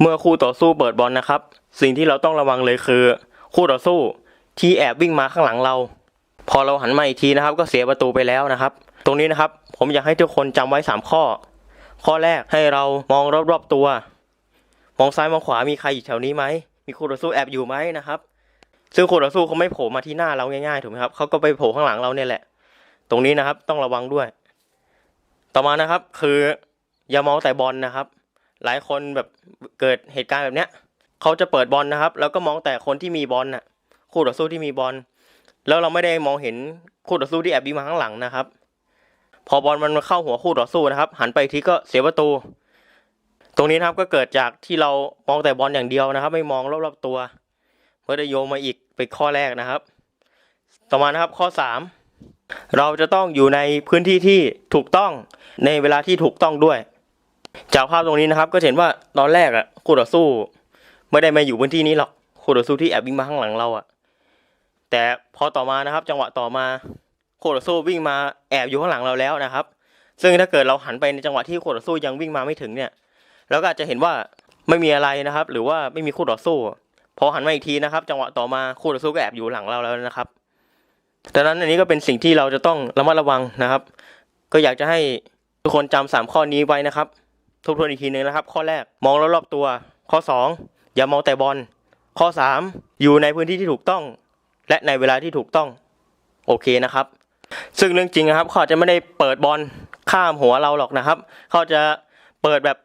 เมื่อคู่ต่อสู้เปิดบอลนะครับ สิ่งที่เราต้องระวังเลยคือ คู่ต่อสู้ที่แอบวิ่งมาข้างหลังเรา พอเราหันมาอีกทีนะครับ ก็เสียประตูไปแล้วนะครับ ตรงนี้นะครับ ผมอยากให้ทุกคนจำไว้สามข้อ ข้อแรกให้เรามองรอบๆตัว มองซ้ายมองขวามีใครอยู่แถวนี้ไหมมีคู่ต่อสู้แอบอยู่ไหมนะครับ ซึ่งคู่ต่อสู้เขาไม่โผล่มาที่หน้าเราง่ายๆถูกไหมครับเขาก็ไปโผล่ข้างหลังเราเนี่ยแหละ ตรงนี้นะครับต้องระวังด้วย ต่อมานะครับ คืออย่ามองแต่บอลนะครับ หลายคนแบบเกิดเหตุการณ์แบบเนี้ยเขาจะเปิดบอลนะครับ แล้วก็มองแต่คนที่มีบอลน่ะ คู่ต่อสู้ที่มีบอลแล้วเราไม่ได้มองเห็นคู่ต่อสู้ที่แอบวิ่งมาข้างหลังนะครับ พอบอลมันเข้าหัวคู่ต่อสู้นะครับ หันไปอีกทีก็เสียประตู ตรงนี้นะครับก็เกิดจากที่เรามองแต่บอลอย่างเดียวนะครับ ไม่มองรอบๆตัวเมื่อได้โยมาอีกเป็นข้อแรกนะครับ ต่อมานะครับข้อสามเราจะต้องอยู่ในพื้นที่ที่ถูกต้องในเวลาที่ถูกต้องด้วย จากภาพตรงนี้นะครับ ก็เห็นว่าตอนแรกอะคู่ต่อสู้ ไม่ได้มาอยู่พื้นที่นี้หรอกคู่ต่อสู้ที่แอบวิ่งมาข้างหลังเราอะแต่พอต่อมานะครับ จังหวะต่อมาคู่ต่อสู้วิ่งมาแอบอยู่ข้างหลังเราแล้วนะครับ ซึ่งถ้าเกิดเราหันไปในจังหวะที่คู่ต่อสู้ยังวิ่งมาไม่ถึงเนี่ยเราก็อาจจะเห็นว่าไม่มีอะไรนะครับ หรือว่าไม่มีคู่ต่อสู้ พอหันมาอีกทีนะครับ จังหวะต่อมาคู่ต่อสู้ก็แอบอยู่หลังเราแล้วนะครับดังนั้นอันนี้ก็เป็นสิ่งที่เราจะต้องระมัดระวังนะครับ ก็อยากจะให้ทุกคนจำสามข้อนี้ไว้นะครับ ทบทวนอีกทีหนึ่งนะครับ ข้อแรกมองรอบๆตัว ข้อสองอย่ามองแต่บอลข้อสามอยู่ในพื้นที่ที่ถูกต้อง และในเวลาที่ถูกต้อง โอเคนะครับ ซึ่งเรื่องจริงนะครับเขาจจะไม่ได้เปิดบอลข้ามหัวเราหรอกนะครับ เขาจะเปิดแบบ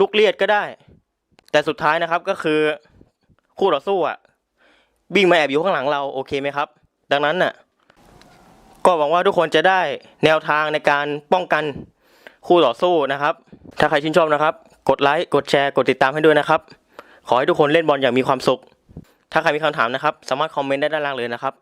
ลูกเลียดก็ได้ แต่สุดท้ายนะครับก็คือคู่ต่อสู้อะวิ่งมาแอบอยู่ข้างหลังเราโอเคไหมครับ ดังนั้นน่ะก็หวังว่าทุกคนจะได้แนวทางในการป้องกันคู่ต่อสู้นะครับ ถ้าใครชื่นชอบนะครับ กดไลค์ กดแชร์ กดติดตามให้ด้วยนะครับ ขอให้ทุกคนเล่นบอลอย่างมีความสุข ถ้าใครมีคำถามนะครับ สามารถคอมเมนต์ได้ด้านล่างเลยนะครับ